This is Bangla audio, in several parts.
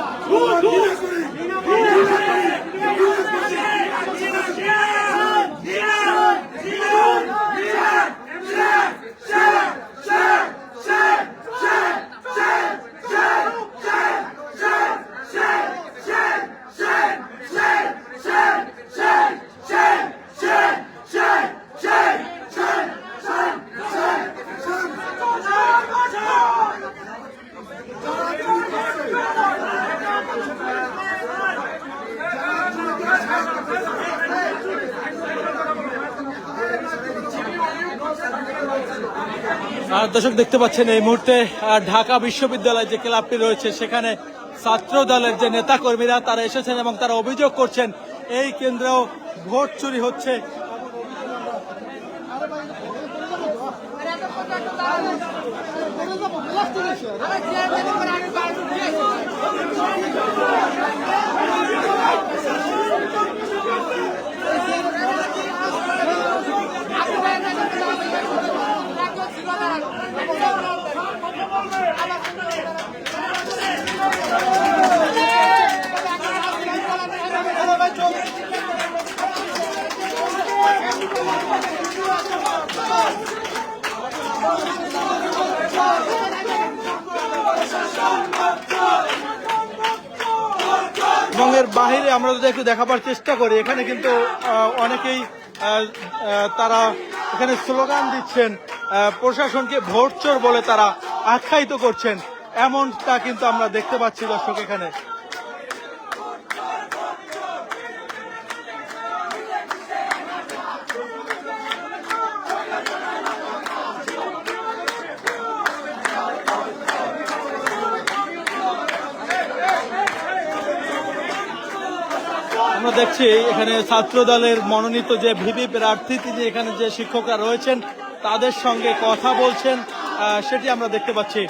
আর দর্শক দেখতে পাচ্ছেন এই মুহূর্তে ঢাকা বিশ্ববিদ্যালয় যে ক্লাবটি রয়েছে, সেখানে ছাত্র দলের যে নেতা কর্মীরা তারা এসেছেন এবং তারা অভিযোগ করছেন, এই কেন্দ্রেও ভোট চুরি হচ্ছে। এবং এর বাহিরে আমরা যদি একটু দেখাবার চেষ্টা করি, এখানে কিন্তু অনেকেই তারা এখানে স্লোগান দিচ্ছেন প্রশাসনকে ভোট চোর বলে তারা আখ্যায়িত করছেন। এমনটা কিন্তু আমরা দেখতে পাচ্ছি দর্শক এখানে। আমরা দেখছি এখানে ছাত্র দলের মনোনীত যে ভিপি প্রার্থী তিনি এখানে যে শিক্ষকরা রয়েছেন, তাদের সঙ্গে কথা বলছেন সেটি আমরা দেখতে পাচ্ছি।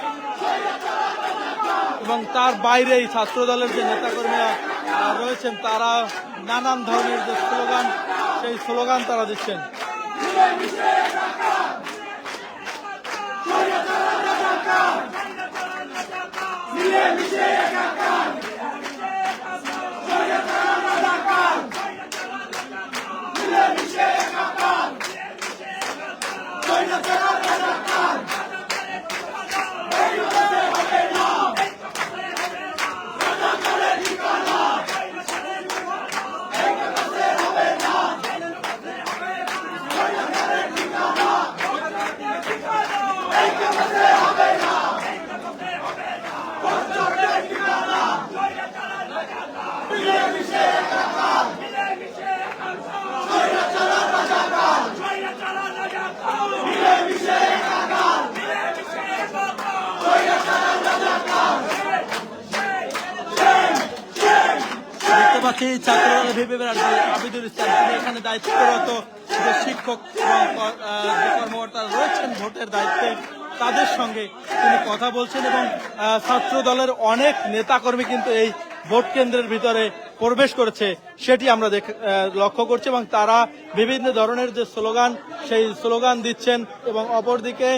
এবং তার বাইরেই ছাত্র দলের যে নেতাকর্মীরা রয়েছেন, তারা নানান ধরনের যে স্লোগান, সেই স্লোগান তারা দিচ্ছেন। দেখতে পাচ্ছি ছাত্র প্রার্থী আবিদুল ইসলাম, তিনি এখানে দায়িত্বরত যে শিক্ষক কর্মকর্তারা রয়েছেন ভোটের দায়িত্বে, তাদের সঙ্গে তিনি কথা বলছেন এবং ছাত্র দলের অনেক নেতাকর্মী কিন্তু এই ভোট কেন্দ্রের ভিতরে প্রবেশ করেছে, সেটি আমরা লক্ষ্য করছি এবং তারা বিভিন্ন ধরনের যে স্লোগান, সেই স্লোগান দিচ্ছেন এবং অপরদিকে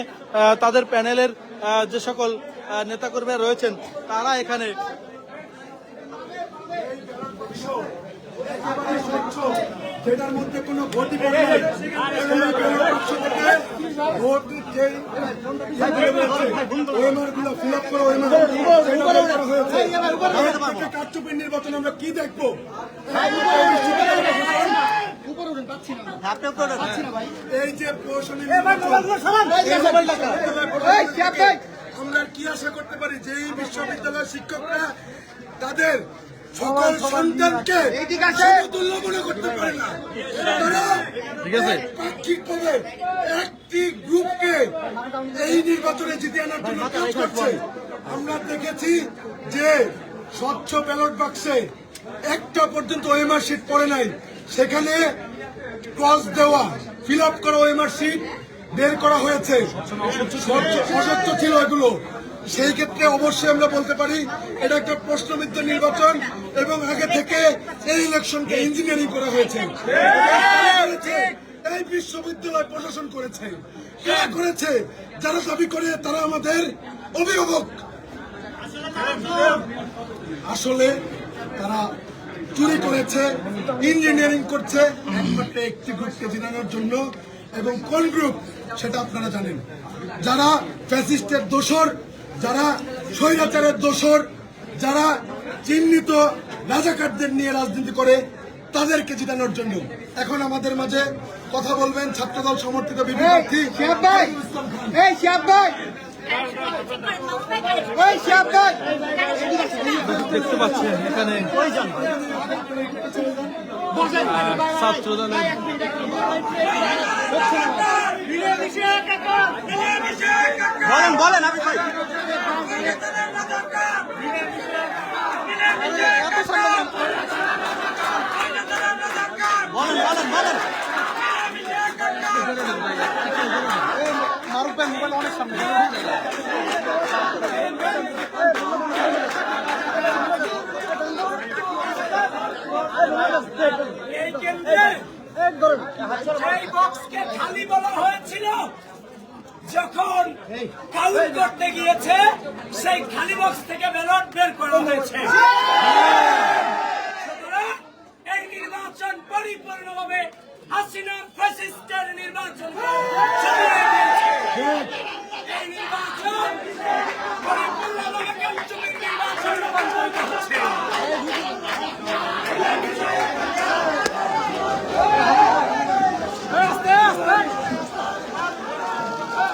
তাদের প্যানেলের যে সকল নেতাকর্মীরা রয়েছেন, তারা এখানে মধ্যে কারচুপির নির্বাচন আমরা কি দেখব? এই যে আমরা কি আশা করতে পারি? যে বিশ্ববিদ্যালয়ের শিক্ষকরা তাদের সকল সন্তানকে সমতুল্য মনে করতে পারে না। তারা পাক্ষিকভাবে একটি গ্রুপকে এই নির্বাচনে জিতে আনার জন্য কাজ করছে। আমরা দেখেছি যে স্বচ্ছ ব্যালট বাক্সে একটা পর্যন্ত ওএমআর শিট পড়ে নাই। সেখানে ক্রস দেওয়া ফিল আপ করা ওএমআর শিট বের করা হয়েছে। স্বচ্ছ- অস্বচ্ছ ছিল এগুলো। সেই ক্ষেত্রে অবশ্যই আমরা বলতে পারি, এটা একটা প্রশ্নবিদ্ধ নির্বাচন এবং আগে থেকে এই ইলেকশনকে ইঞ্জিনিয়ারিং করা হয়েছে। এই বিশ্ববিদ্যালয় প্রশাসন করেছে। কারা করেছে? যারা দাবি করে তারা আমাদের অভিভাবক। আসলে তারা চুরি করেছে, ইঞ্জিনিয়ারিং করছে একটি গ্রুপকে জিনানোর জন্য এবং কোন গ্রুপ সেটা আপনারা জানেন। যারা ফ্যাসিস্টের দোসর যারা স্বৈরাচারের দোসর যারা চিহ্নিত রাজাকারদের নিয়ে রাজনীতি করে তাদেরকে জিতানোর জন্য। এখন আমাদের মাঝে কথা বলবেন ছাত্রদল সমর্থিত প্রার্থী দেখতে পাচ্ছেন এখানে ছাত্র মারুফ ভাই মোবাইল অনেক সামনে। এই বক্সকে খালি বলা হয়েছিল যখন কাউন্ট করতে গিয়েছে সেই খালি বক্স থেকে ব্যালট বের করা হয়েছে।